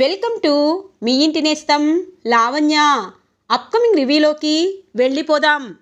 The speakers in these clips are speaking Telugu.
వెల్కమ్ టు మీ ఇంటి నేస్తం లావణ్య. అప్కమింగ్ రివ్యూలోకి వెళ్ళిపోదాం.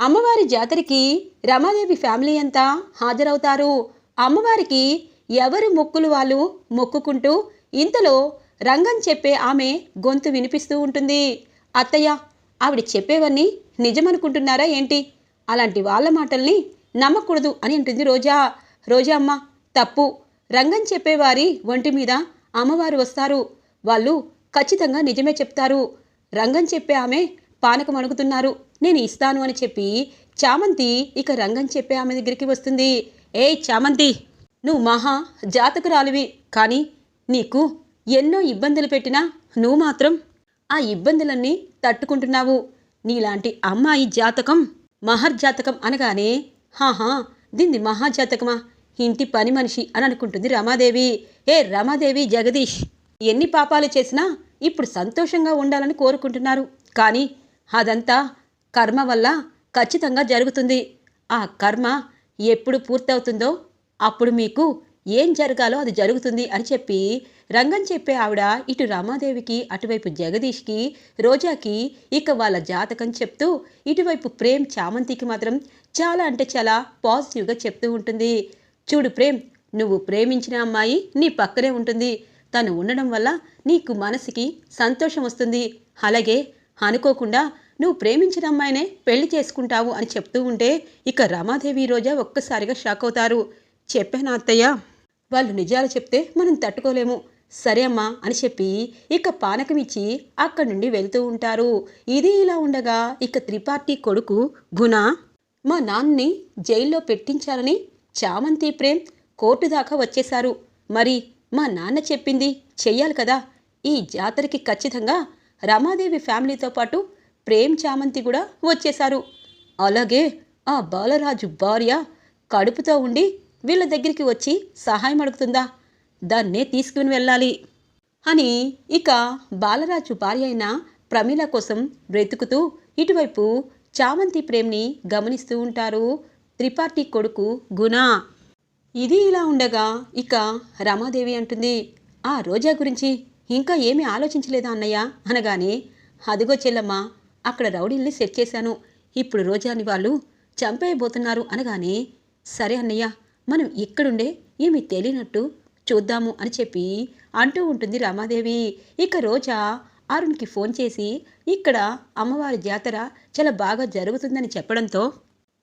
అమ్మవారి జాతరకి రమాదేవి ఫ్యామిలీ అంతా హాజరవుతారు. అమ్మవారికి ఎవరు మొక్కులు వాళ్ళు మొక్కుకుంటూ ఇంతలో రంగం చెప్పే ఆమె గొంతు వినిపిస్తూ ఉంటుంది. అత్తయ్య ఆవిడ చెప్పేవన్నీ నిజమనుకుంటున్నారా ఏంటి? అలాంటి వాళ్ళ మాటల్ని నమ్మకూడదు అని అంటుంది రోజా. రోజా అమ్మ తప్పు. రంగం చెప్పేవారి ఒంటి మీద అమ్మవారు వస్తారు. వాళ్ళు ఖచ్చితంగా నిజమే చెప్తారు. రంగం చెప్పే ఆమె పానకం అణుకుతున్నారు నేను ఇస్తాను అని చెప్పి చామంతి ఇక రంగం చెప్పే ఆమె దగ్గరికి వస్తుంది. ఏయ్ చామంతి నువ్వు మహా జాతకురాలివి. కానీ నీకు ఎన్నో ఇబ్బందులు పెట్టినా నువ్వు మాత్రం ఆ ఇబ్బందులన్నీ తట్టుకుంటున్నావు. నీలాంటి అమ్మాయి జాతకం మహర్జాతకం అనగానే హాహా దీన్ని మహాజాతకమా ఇంటి పని మనిషి అని అనుకుంటుంది రమాదేవి. ఏ రమాదేవి జగదీష్ ఎన్ని పాపాలు చేసినా ఇప్పుడు సంతోషంగా ఉండాలని కోరుకుంటున్నారు. కానీ అదంతా కర్మ వల్ల ఖచ్చితంగా జరుగుతుంది. ఆ కర్మ ఎప్పుడు పూర్తవుతుందో అప్పుడు మీకు ఏం జరగాలో అది జరుగుతుంది అని చెప్పి రంగం చెప్పే ఆవిడ ఇటు రమాదేవికి అటువైపు జగదీష్కి రోజాకి ఇక వాళ్ళ జాతకం చెప్తూ ఇటువైపు ప్రేమ్ చామంతికి మాత్రం చాలా అంటే చాలా పాజిటివ్గా చెప్తూ ఉంటుంది. చూడు ప్రేమ్ నువ్వు ప్రేమించిన అమ్మాయి నీ పక్కనే ఉంటుంది. తను ఉండడం వల్ల నీకు మనసుకి సంతోషం వస్తుంది. అలాగే అనుకోకుండా నువ్వు ప్రేమించిన అమ్మాయినే పెళ్ళి చేసుకుంటావు అని చెప్తూ ఉంటే ఇక రమాదేవి రోజా ఒక్కసారిగా షాక్ అవుతారు. చెప్పాను అత్తయ్య? వాళ్ళు నిజాలు చెప్తే మనం తట్టుకోలేము. సరే అమ్మా అని చెప్పి ఇక పానకం ఇచ్చి అక్కడి నుండి వెళ్తూ ఉంటారు. ఇది ఇలా ఉండగా ఇక త్రిపాఠి కొడుకు గుణ మా నాన్నని జైల్లో పెట్టించాలని చామంతి ప్రేమ్ కోర్టు దాకా వచ్చేశారు. మరి మా నాన్న చెప్పింది చెయ్యాలి కదా. ఈ జాతరకి ఖచ్చితంగా రమాదేవి ఫ్యామిలీతో పాటు ప్రేమ్ చామంతి కూడా వచ్చేశారు. అలాగే ఆ బాలరాజు భార్య కడుపుతో ఉండి వీళ్ళ దగ్గరికి వచ్చి సహాయం అడుగుతుందా? దాన్నే తీసుకుని వెళ్ళాలి. అని ఇక బాలరాజు భార్య అయిన ప్రమీల కోసం వెతుకుతూ ఇటువైపు చామంతి ప్రేమ్ని గమనిస్తూ ఉంటారు త్రిపాఠి కొడుకు గుణ. ఇది ఇలా ఉండగా ఇక రమాదేవి అంటుంది ఆ రోజా గురించి ఇంకా ఏమీ ఆలోచించలేదా అన్నయ్య? అనగానే అదిగో చెల్లమ్మ అక్కడ రౌడీల్ని సెట్ చేశాను. ఇప్పుడు రోజాని వాళ్ళు చంపేయబోతున్నారు. అనగానే సరే అన్నయ్య మనం ఇక్కడుండే ఏమి తెలియనట్టు చూద్దాము అని చెప్పి అంటూ ఉంటుంది రమాదేవి. ఇక రోజా అరుణ్కి ఫోన్ చేసి ఇక్కడ అమ్మవారి జాతర చాలా బాగా జరుగుతుందని చెప్పడంతో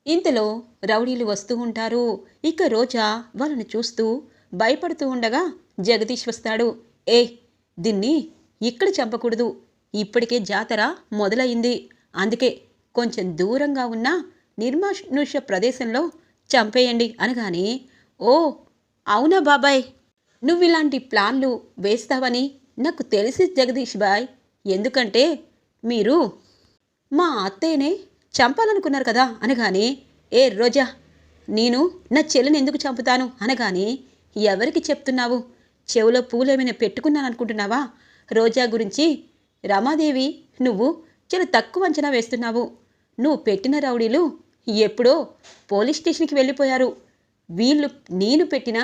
ఇంతలో రౌడీలు వస్తూ ఉంటారు. ఇక రోజా వాళ్ళని చూస్తూ భయపడుతూ ఉండగా జగదీష్ వస్తాడు. ఏ దీన్ని ఇక్కడ చంపకూడదు. ఇప్పటికే జాతర మొదలయింది. అందుకే కొంచెం దూరంగా ఉన్న నిర్మానుష్య ప్రదేశంలో చంపేయండి అనగానే ఓ అవునా బాబాయ్? నువ్వు ఇలాంటి ప్లాన్లు వేస్తావని నాకు తెలిసి జగదీష్ బాయ్. ఎందుకంటే మీరు మా అత్తయ్యనే చంపాలనుకున్నారు కదా అనగానే ఏ రోజా నేను నా చెల్లిని ఎందుకు చంపుతాను? అనగానే ఎవరికి చెప్తున్నావు? చెవులో పూలేమైనా పెట్టుకున్నాను అనుకుంటున్నావా రోజా గురించి రమాదేవి నువ్వు చాలా తక్కువ అంచనా వేస్తున్నావు. నువ్వు పెట్టిన రౌడీలు ఎప్పుడో పోలీస్ స్టేషన్కి వెళ్ళిపోయారు. వీళ్ళు నేను పెట్టిన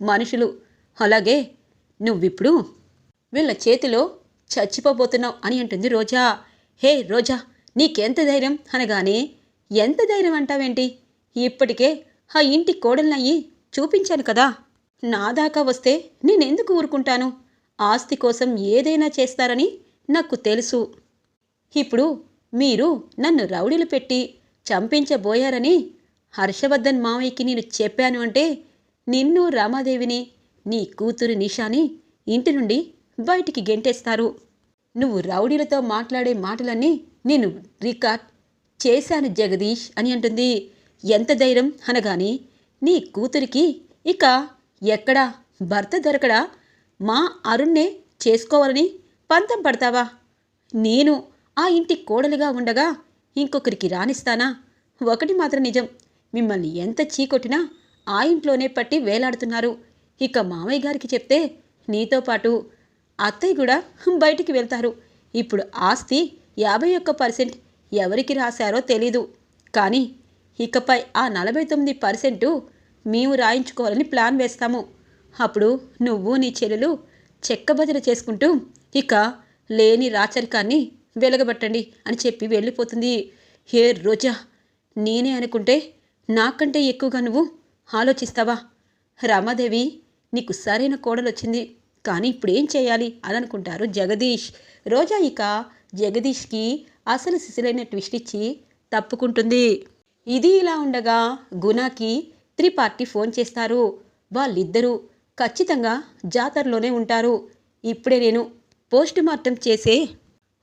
మనుషులు. అలాగే నువ్విప్పుడు వీళ్ళ చేతిలో చచ్చిపోబోతున్నావు అని అంటుంది రోజా. హే రోజా నీకెంత ధైర్యం? అనగానే ఎంత ధైర్యం అంటావేంటి? ఇప్పటికే ఆ ఇంటి కోడలనయ్యి చూపించాను కదా. నా దాకా వస్తే నేనెందుకు ఊరుకుంటాను? ఆస్తి కోసం ఏదైనా చేస్తారని నాకు తెలుసు. ఇప్పుడు మీరు నన్ను రౌడీలు పెట్టి చంపించబోయారని హర్షవర్ధన్ మావయ్యకి నేను చెప్పాను అంటే నిన్ను రామాదేవిని నీ కూతురు నిషాని ఇంటి నుండి బయటికి గెంటేస్తారు. నువ్వు రౌడీలతో మాట్లాడే మాటలన్నీ నేను రికార్డ్ చేశాను జగదీష్ అని అంటుంది. ఎంత ధైర్యం అనగాని నీ కూతురికి ఇక ఎక్కడా భర్త దొరకడా? మా అరుణ్ణే చేసుకోవాలని పంతం పడతావా? నేను ఆ ఇంటి కోడలిగా ఉండగా ఇంకొకరికి రానిస్తానా? ఒకటి మాత్రం నిజం మిమ్మల్ని ఎంత చీకొట్టినా ఆ ఇంట్లోనే పట్టి వేలాడుతున్నారు. ఇక మామయ్య గారికి చెప్తే నీతో పాటు అత్తయ్య కూడా బయటికి వెళ్తారు. ఇప్పుడు ఆస్తి యాభై ఒక్క పర్సెంట్ ఎవరికి రాశారో తెలీదు. కానీ ఇకపై ఆ నలభై తొమ్మిది పర్సెంటు మేము రాయించుకోవాలని ప్లాన్ వేస్తాము. అప్పుడు నువ్వు నీ చెల్లెలు చెక్కబదిల చేసుకుంటూ ఇక లేని రాచరికాన్ని వెలగబట్టండి అని చెప్పి వెళ్ళిపోతుంది. హే రోజా నేనే అనుకుంటే నాకంటే ఎక్కువగా నువ్వు ఆలోచిస్తావా? రమాదేవి నీకు సరైన కోడలు వచ్చింది కానీ ఇప్పుడు ఏం చేయాలి? అని అనుకుంటారు జగదీష్. రోజా ఇక జగదీష్కి అసలు సిసిలైన ట్విస్ట్ ఇచ్చి తప్పుకుంటుంది. ఇది ఇలా ఉండగా గుణాకి త్రిపార్టీ ఫోన్ చేస్తారు. వాళ్ళిద్దరూ ఖచ్చితంగా జాతరలోనే ఉంటారు. ఇప్పుడే నేను పోస్ట్ మార్టం చేసే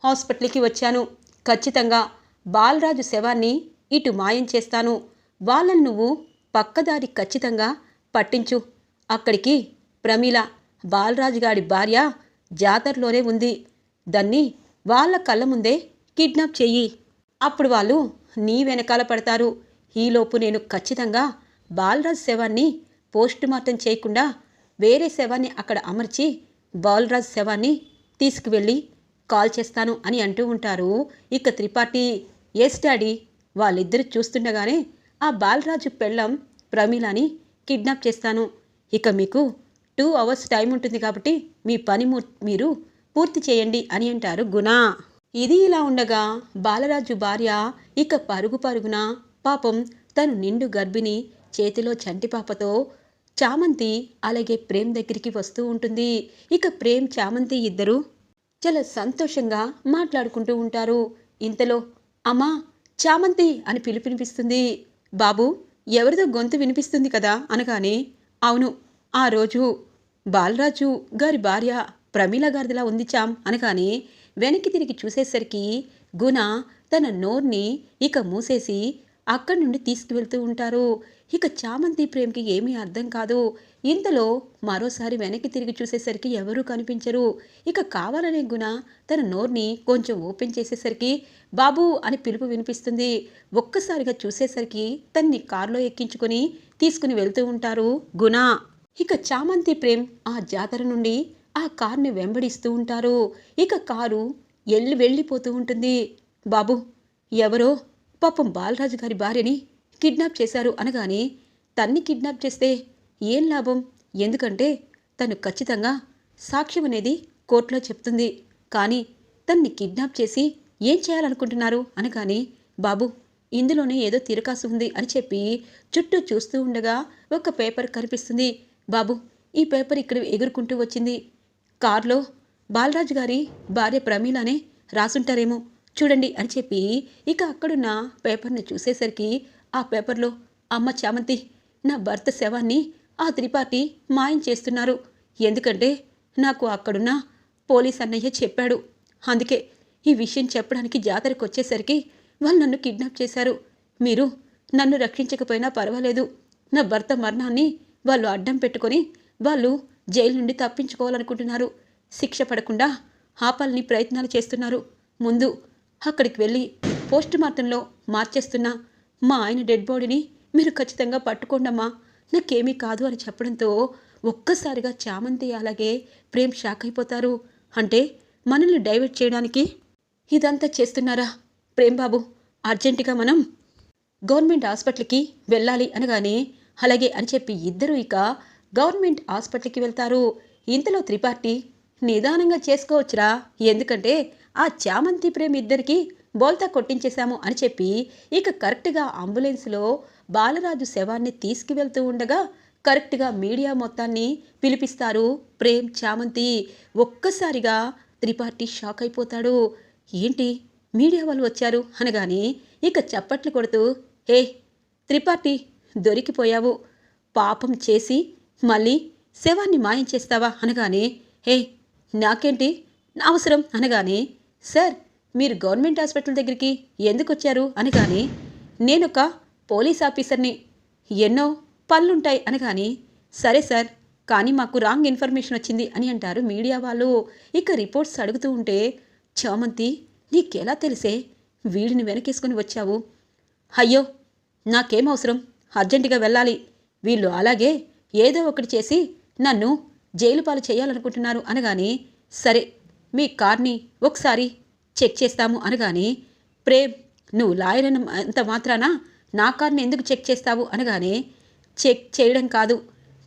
హాస్పిటల్కి వచ్చాను. ఖచ్చితంగా బాలరాజు శవాన్ని ఇటు మాయం చేస్తాను. వాళ్ళని నువ్వు పక్కదారి ఖచ్చితంగా పట్టించు. అక్కడికి ప్రమీల బాలరాజు గారి భార్య జాతరలోనే ఉంది. దాన్ని వాళ్ళ కళ్ళ ముందే కిడ్నాప్ చెయ్యి. అప్పుడు వాళ్ళు నీ వెనకాల పడతారు. ఈలోపు నేను ఖచ్చితంగా బాలరాజ్ శవాన్ని పోస్ట్ మార్టం చేయకుండా వేరే శవాన్ని అక్కడ అమర్చి బాలరాజ్ శవాన్ని తీసుకువెళ్ళి కాల్ చేస్తాను అని అంటూ ఉంటారు. ఇక త్రిపాఠి ఎస్ డాడీ. వాళ్ళిద్దరు చూస్తుండగానే ఆ బాలరాజు పెళ్ళం ప్రమీలాని కిడ్నాప్ చేస్తాను. ఇక మీకు టూ అవర్స్ టైం ఉంటుంది కాబట్టి మీ పని ము- మీరు పూర్తి చేయండి అని అంటారు గుణ. ఇది ఇలా ఉండగా బాలరాజు భార్య ఇక పరుగు పరుగున పాపం తను నిండు గర్భిణి చేతిలో చంటిపాపతో చామంతి అలాగే ప్రేమ్ దగ్గరికి వస్తూ ఉంటుంది. ఇక ప్రేమ్ చామంతి ఇద్దరు చాలా సంతోషంగా మాట్లాడుకుంటూ ఉంటారు. ఇంతలో అమ్మా చామంతి అని పిలుపునిపిస్తుంది. బాబు ఎవరిదో గొంతు వినిపిస్తుంది కదా అనగానే అవును ఆ రోజు బాలరాజు గారి భార్య ప్రమీల గారిదిలా ఉంది చామ్ అనగానే వెనక్కి తిరిగి చూసేసరికి గుణ తన నోర్ని ఇక మూసేసి అక్కడి నుండి తీసుకువెళ్తూ ఉంటారు. ఇక చామంతి ప్రేమ్కి ఏమీ అర్థం కాదు. ఇంతలో మరోసారి వెనక్కి తిరిగి చూసేసరికి ఎవరూ కనిపించరు. ఇక కావాలనే గుణ తన నోర్ని కొంచెం ఓపెన్ చేసేసరికి బాబు అని పిలుపు వినిపిస్తుంది. ఒక్కసారిగా చూసేసరికి తన్ని కారులో ఎక్కించుకొని తీసుకుని వెళ్తూ ఉంటారు గుణ. ఇక చామంతి ప్రేమ్ ఆ జాతర నుండి ఆ కార్ని వెంబడిస్తూ ఉంటారు. ఇక కారు ఎల్లి వెళ్ళిపోతూ ఉంటుంది. బాబు ఎవరో పాపం బాలరాజు గారి భార్యని కిడ్నాప్ చేశారు అనగానే తన్ని కిడ్నాప్ చేస్తే ఏం లాభం? ఎందుకంటే తను ఖచ్చితంగా సాక్ష్యం అనేది కోర్టులో చెప్తుంది. కానీ తన్ని కిడ్నాప్ చేసి ఏం చేయాలనుకుంటున్నారు? అనగానే బాబు ఇందులోనే ఏదో తిరకాసు ఉంది అని చెప్పి చుట్టూ చూస్తూ ఉండగా ఒక పేపర్ కనిపిస్తుంది. బాబు ఈ పేపర్ ఇక్కడ ఎగురుకుంటూ వచ్చింది. కారులో బాలరాజు గారి భార్య ప్రమీలానే రాసుంటారేమో చూడండి అని చెప్పి ఇక అక్కడున్న పేపర్ని చూసేసరికి ఆ పేపర్లో అమ్మ చామంతి నా భర్త శవాన్ని ఆ త్రిపాఠి మాయం చేస్తున్నారు. ఎందుకంటే నాకు అక్కడున్న పోలీస్ అన్నయ్య చెప్పాడు. అందుకే ఈ విషయం చెప్పడానికి జాతరకు వచ్చేసరికి వాళ్ళు నన్ను కిడ్నాప్ చేశారు. మీరు నన్ను రక్షించకపోయినా పర్వాలేదు. నా భర్త మరణాన్ని వాళ్ళు అడ్డం పెట్టుకొని వాళ్ళు జైలు నుండి తప్పించుకోవాలనుకుంటున్నారు. శిక్ష పడకుండా ఆపాలని ప్రయత్నాలు చేస్తున్నారు. ముందు అక్కడికి వెళ్ళి పోస్ట్ మార్టంలో మార్చేస్తున్న మా ఆయన డెడ్ బాడీని మీరు ఖచ్చితంగా పట్టుకోండమ్మా నాకేమీ కాదు అని చెప్పడంతో ఒక్కసారిగా చామంతి అలాగే ప్రేమ్ షాక్ అయిపోతారు. అంటే మనల్ని డైవర్ట్ చేయడానికి ఇదంతా చేస్తున్నారా? ప్రేమ్ బాబు అర్జెంటుగా మనం గవర్నమెంట్ హాస్పిటల్కి వెళ్ళాలి అనగానే అలాగే అని చెప్పి ఇద్దరు ఇక గవర్నమెంట్ హాస్పిటల్కి వెళ్తారు. ఇంతలో త్రిపాఠి నిదానంగా చేసుకోవచ్చురా. ఎందుకంటే ఆ చామంతి ప్రేమ ఇద్దరికి బోల్తా కొట్టించేశాము అని చెప్పి ఇక కరెక్ట్గా అంబులెన్స్లో బాలరాజు శవాన్ని తీసుకువెళ్తూ ఉండగా కరెక్ట్గా మీడియా మొత్తాన్ని పిలిపిస్తారు ప్రేమ్ చామంతి. ఒక్కసారిగా త్రిపాఠి షాక్ అయిపోతాడు. ఏంటి? మీడియా వాళ్ళు వచ్చారు? అనగానే ఇక చప్పట్లు కొడుతూ హే త్రిపాఠి దొరికిపోయావు. పాపం చేసి మళ్ళీ శవాన్ని మాయం చేస్తావా అనగానే హే నాకేంటి? నా అవసరం అనగానే సార్ మీరు గవర్నమెంట్ హాస్పిటల్ దగ్గరికి ఎందుకు వచ్చారు అనగానే నేనొక పోలీస్ ఆఫీసర్ని. ఎన్నో పనులుంటాయి అనగానే సరే సార్ కానీ మాకు రాంగ్ ఇన్ఫర్మేషన్ వచ్చింది అని అంటారు మీడియా వాళ్ళు. ఇక రిపోర్ట్స్ అడుగుతూ ఉంటే చామంతి నీకెలా తెలిసే? వీడిని వెనకేసుకుని వచ్చావు. అయ్యో నాకేం అవసరం? అర్జెంటుగా వెళ్ళాలి. వీళ్ళు అలాగే ఏదో ఒకటి చేసి నన్ను జైలు పాలు చేయాలనుకుంటున్నారు అనగానే సరే మీ కార్ని ఒకసారి చెక్ చేస్తాము అనగానే ప్రేమ్ నువ్వు లాయర్ అంత మాత్రాన నా కార్ని ఎందుకు చెక్ చేస్తావు అనగానే చెక్ చేయడం కాదు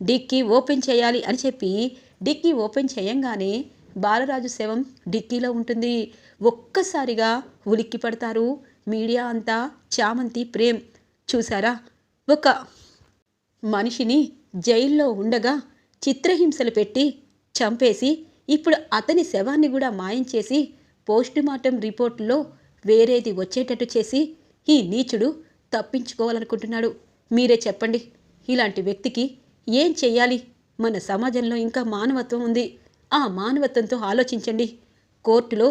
డిక్కీ ఓపెన్ చేయాలి అని చెప్పి డిక్కీ ఓపెన్ చేయంగానే బాలరాజు శవం డిక్కీలో ఉంటుంది. ఒక్కసారిగా ఉలిక్కి పడతారు మీడియా అంతా చామంతి ప్రేమ్. చూసారా ఒక మనిషిని జైల్లో ఉండగా చిత్రహింసలు పెట్టి చంపేసి ఇప్పుడు అతని శవాన్ని కూడా మాయం చేసి పోస్టుమార్టం రిపోర్టులో వేరేది వచ్చేటట్టు చేసి ఈ నీచుడు తప్పించుకోవాలనుకుంటున్నాడు. మీరే చెప్పండి ఇలాంటి వ్యక్తికి ఏం చెయ్యాలి? మన సమాజంలో ఇంకా మానవత్వం ఉంది. ఆ మానవత్వంతో ఆలోచించండి. కోర్టులో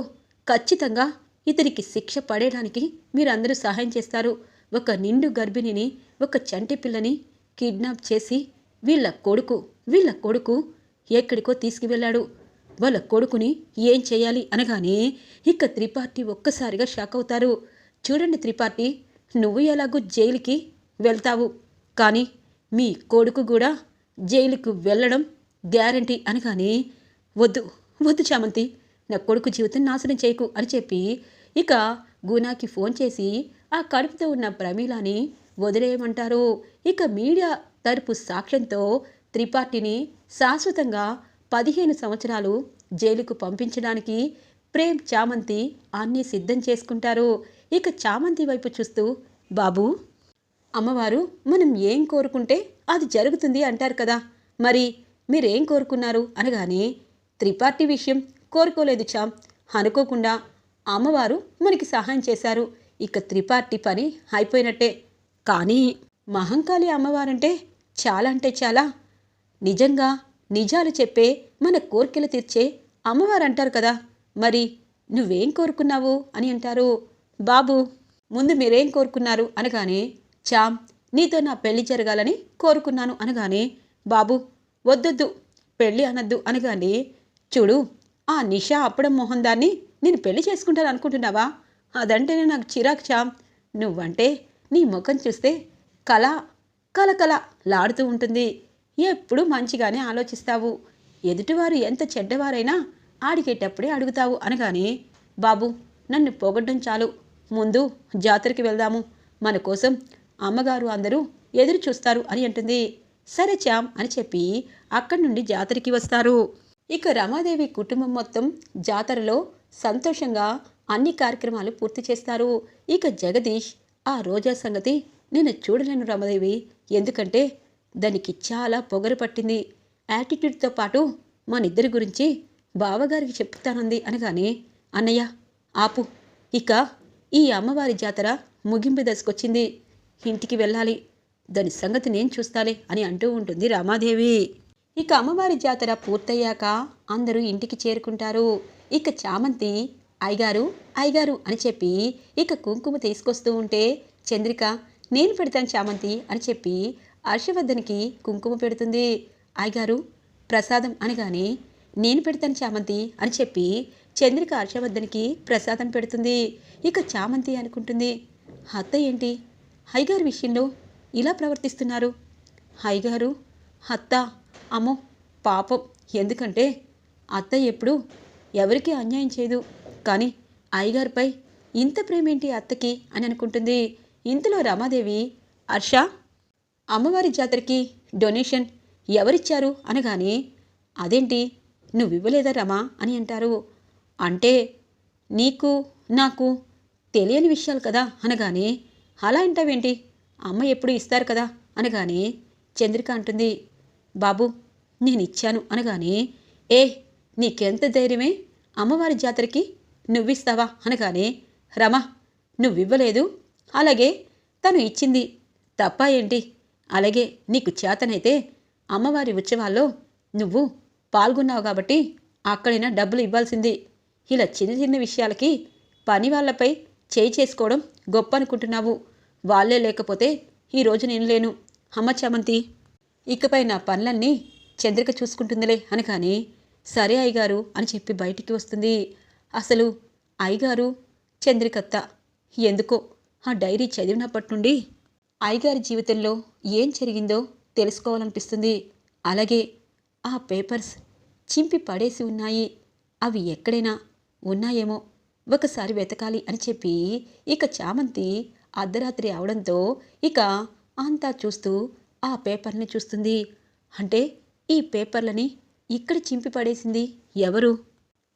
ఖచ్చితంగా ఇతనికి శిక్ష పడేయడానికి మీరందరూ సహాయం చేస్తారు. ఒక నిండు గర్భిణిని ఒక చంటి పిల్లని కిడ్నాప్ చేసి వీళ్ళ కొడుకు వీళ్ళ కొడుకు ఎక్కడికో తీసుకువెళ్ళాడు. వాళ్ళ కొడుకుని ఏం చేయాలి అనగానే ఇక త్రిపాఠి ఒక్కసారిగా షాక్ అవుతారు. చూడండి త్రిపాఠి నువ్వు ఎలాగూ జైలుకి వెళ్తావు. కానీ మీ కొడుకు కూడా జైలుకు వెళ్ళడం గ్యారంటీ అనగానే వద్దు వద్దు చామంతి నా కొడుకు జీవితం నాశనం చేయకు అని చెప్పి ఇక గునాకి ఫోన్ చేసి ఆ కడుపుతో ఉన్న ప్రమీలాని వదిలేయమంటారు. ఇక మీడియా తరపు సాక్ష్యంతో త్రిపాఠిని శాశ్వతంగా పదిహేను సంవత్సరాలు జైలుకు పంపించడానికి ప్రేమ్ చామంతి అన్నీ సిద్ధం చేసుకుంటారు. ఇక చామంతి వైపు చూస్తూ బాబు అమ్మవారు మనం ఏం కోరుకుంటే అది జరుగుతుంది అంటారు కదా. మరి మీరేం కోరుకున్నారు? అనగానే త్రిపాఠి విషయం కోరుకోలేదు చామ్ అనుకోకుండా అమ్మవారు మనకి సహాయం చేశారు. ఇక త్రిపాఠి పని అయిపోయినట్టే. కానీ మహంకాళి అమ్మవారంటే చాలా అంటే చాలా. నిజంగా నిజాలు చెప్పే మన కోరికలు తీర్చే అమ్మవారు అంటారు కదా. మరి నువ్వేం కోరుకున్నావు అని అంటారు. బాబు ముందు మీరేం కోరుకున్నారు అనగానే చామ్ నీతో నా పెళ్ళి జరగాలని కోరుకున్నాను అనగానే బాబు వద్దొద్దు పెళ్ళి అనద్దు అనగానే చూడు ఆ నిషా అప్పడం మొహం దాన్ని నేను పెళ్ళి చేసుకుంటాను అనుకుంటున్నావా? అదంటేనే నాకు చిరాకు చామ్ నువ్వంటే నీ ముఖం చూస్తే కళ కలకల లాడుతూ ఉంటుంది. ఎప్పుడు మంచిగానే ఆలోచిస్తావు. ఎదుటివారు ఎంత చెడ్డవారైనా ఆడికేటప్పుడే అడుగుతావు అనగానే బాబు నన్ను పొగడ్డం చాలు. ముందు జాతరకి వెళ్దాము. మన కోసం అమ్మగారు అందరూ ఎదురు చూస్తారు అని అంటుంది. సరే చామ్ అని చెప్పి అక్కడి నుండి జాతరకి వస్తారు. ఇక రమాదేవి కుటుంబం మొత్తం జాతరలో సంతోషంగా అన్ని కార్యక్రమాలు పూర్తి చేస్తారు. ఇక జగదీష్ ఆ రోజా సంగతి నేను చూడలేను రామదేవి. ఎందుకంటే దానికి చాలా పొగరు పట్టింది. యాటిట్యూడ్తో పాటు మనిద్దరి గురించి బావగారికి చెప్తానంది అనగానే అన్నయ్య ఆపు. ఇక ఈ అమ్మవారి జాతర ముగింపు దశకొచ్చింది. ఇంటికి వెళ్ళాలి. దాని సంగతి నేను చూస్తాలే అని అంటూ ఉంటుంది రామాదేవి. ఇక అమ్మవారి జాతర పూర్తయ్యాక అందరూ ఇంటికి చేరుకుంటారు. ఇక చామంతి అయ్యగారు అయ్యగారు అని చెప్పి ఇక కుంకుమ తీసుకొస్తూ ఉంటే చంద్రిక నేను పెడతాను చామంతి అని చెప్పి హర్షవర్ధన్కి కుంకుమ పెడుతుంది. అయ్యగారు ప్రసాదం అనగానే నేను పెడతాను చామంతి అని చెప్పి చంద్రిక హర్షవర్ధన్కి ప్రసాదం పెడుతుంది. ఇక చామంతి అనుకుంటుంది అత్త ఏంటి? హైగారు విషయంలో ఇలా ప్రవర్తిస్తున్నారు. హైగారు అత్త అమ్మో పాపం. ఎందుకంటే అత్త ఎప్పుడు ఎవరికీ అన్యాయం చేయదు. కానీ అయ్యగారిపై ఇంత ప్రేమేంటి అత్తకి? అని అనుకుంటుంది. ఇంతలో రమాదేవి హర్ష అమ్మవారి జాతరకి డొనేషన్ ఎవరిచ్చారు? అనగానే అదేంటి నువ్వు ఇవ్వలేదా రమా? అని అంటారు. అంటే నీకు నాకు తెలియని విషయాలు కదా? అనగానే అలా అంటావేంటి? అమ్మ ఎప్పుడు ఇస్తారు కదా? అనగానే చంద్రిక అంటుంది బాబు నేను ఇచ్చాను అనగానే ఏ నీకెంత ధైర్యమే? అమ్మవారి జాతరకి నువ్విస్తావా? అనగానే రమా నువ్వివ్వలేదు. అలాగే తను ఇచ్చింది. తప్ప ఏంటి? అలాగే నీకు చేతనైతే అమ్మవారి ఉత్సవాల్లో నువ్వు పాల్గొన్నావు కాబట్టి అక్కడైనా డబ్బులు ఇవ్వాల్సింది. ఇలా చిన్న చిన్న విషయాలకి పని వాళ్ళపై చేయి చేసుకోవడం గొప్ప అనుకుంటున్నావు వాళ్ళే లేకపోతే ఈరోజు నేను లేను. అమ్మ చామంతి ఇకపై నా పనులన్నీ చంద్రిక చూసుకుంటుందిలే అని కానీ సరే అయ్యగారు అని చెప్పి బయటికి వస్తుంది. అసలు అయ్యగారు చంద్రికత్త. ఎందుకో ఆ డైరీ చదివినప్పటి నుండి అయ్యగారి జీవితంలో ఏం జరిగిందో తెలుసుకోవాలనిపిస్తుంది. అలాగే ఆ పేపర్స్ చింపి పడేసి ఉన్నాయి. అవి ఎక్కడైనా ఉన్నాయేమో ఒకసారి వెతకాలి అని చెప్పి ఇక చామంతి అర్ధరాత్రి అవడంతో ఇక అంతా చూస్తూ ఆ పేపర్ని చూస్తుంది. అంటే ఈ పేపర్లని ఇక్కడ చింపి పడేసింది ఎవరు?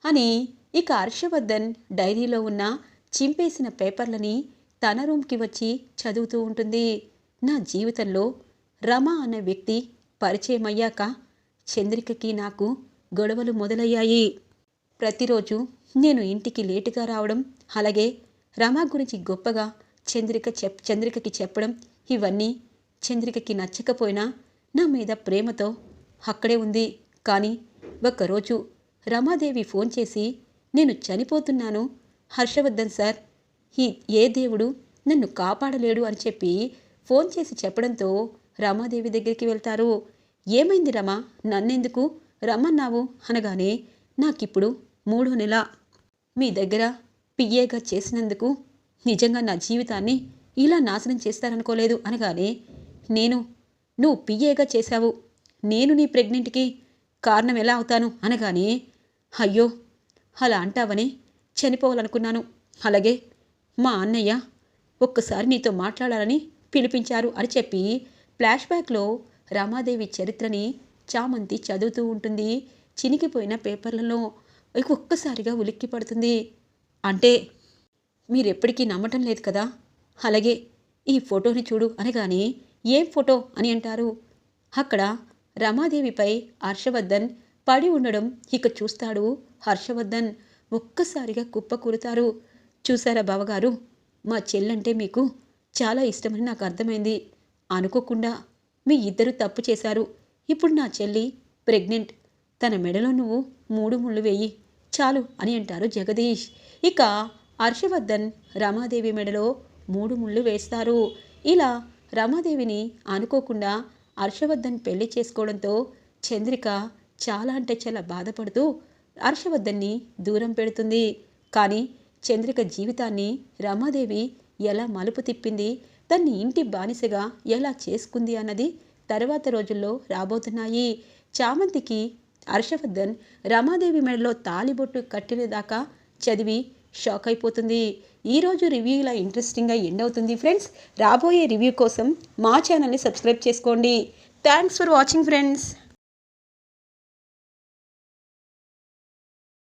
అని ఇక హర్షవర్ధన్ డైరీలో ఉన్న చింపేసిన పేపర్లని తన రూమ్కి వచ్చి చదువుతూ ఉంటుంది. నా జీవితంలో రమ అనే వ్యక్తి పరిచయం అయ్యాక చంద్రికకి నాకు గొడవలు మొదలయ్యాయి. ప్రతిరోజు నేను ఇంటికి లేటుగా రావడం అలాగే రమ గురించి గొప్పగా చంద్రిక చెప్ చంద్రికకి చెప్పడం ఇవన్నీ చంద్రికకి నచ్చకపోయినా నా మీద ప్రేమతో అక్కడే ఉంది. కానీ ఒకరోజు రమాదేవి ఫోన్ చేసి నేను చనిపోతున్నాను హర్షవర్ధన్ సార్ ఈ ఏ దేవుడు నన్ను కాపాడలేడు అని చెప్పి ఫోన్ చేసి చెప్పడంతో రమాదేవి దగ్గరికి వెళ్తారు. ఏమైంది రమా? నన్నెందుకు? రమ్మన్నావు అనగానే నాకిప్పుడు మూడో నెల. మీ దగ్గర పిఏగా చేసినందుకు నిజంగా నా జీవితాన్ని ఇలా నాశనం చేస్తారనుకోలేదు అనగానే నేను నువ్వు పిఏగా చేశావు. నేను నీ ప్రెగ్నెంట్కి కారణం ఎలా అవుతాను అనగానే అయ్యో అలా అంటావని చనిపోవాలనుకున్నాను. అలాగే మా అన్నయ్య ఒక్కసారి నీతో మాట్లాడాలని పిలిపించారు అని చెప్పి ఫ్లాష్ బ్యాక్లో రమాదేవి చరిత్రని చామంతి చదువుతూ ఉంటుంది. చినికిపోయిన పేపర్లలో ఒక్కసారిగా ఉలిక్కి పడుతుంది. అంటే మీరెప్పటికీ నమ్మటం లేదు కదా? అలాగే ఈ ఫోటోని చూడు అనగానే ఏం ఫోటో అని అంటారు. అక్కడ రమాదేవిపై హర్షవర్ధన్ పడి ఉండడం ఇక చూస్తాడు. హర్షవర్ధన్ ఒక్కసారిగా కుప్పకూరుతారు. చూసారా బావగారు? మా చెల్లంటే మీకు చాలా ఇష్టమని నాకు అర్థమైంది. అనుకోకుండా మీ ఇద్దరు తప్పు చేశారు. ఇప్పుడు నా చెల్లి ప్రెగ్నెంట్. తన మెడలో నువ్వు మూడు ముళ్ళు వేయి. చాలు అని అంటారు జగదీష్. ఇక హర్షవర్ధన్ రమాదేవి మెడలో మూడు ముళ్ళు వేస్తారు. ఇలా రమాదేవిని అనుకోకుండా హర్షవర్ధన్ పెళ్ళి చేసుకోవడంతో చంద్రిక చాలా అంటే చాలా బాధపడుతూ హర్షవర్ధన్ని దూరం పెడుతుంది. కానీ చంద్రిక జీవితాన్ని రమాదేవి ఎలా మలుపు తిప్పింది తన్ని ఇంటి బానిసగా ఎలా చేసుకుంది అన్నది తర్వాత రోజుల్లో రాబోతున్నాయి. చామంతికి హర్షవర్ధన్ రమాదేవి మెడలో తాలిబొట్టు కట్టినదాకా చదివి షాక్ అయిపోతుంది. ఈరోజు రివ్యూ ఇలా ఇంట్రెస్టింగ్గా ఎండ్ అవుతుంది ఫ్రెండ్స్. రాబోయే రివ్యూ కోసం మా ఛానల్ని సబ్స్క్రైబ్ చేసుకోండి. Thanks for watching friends.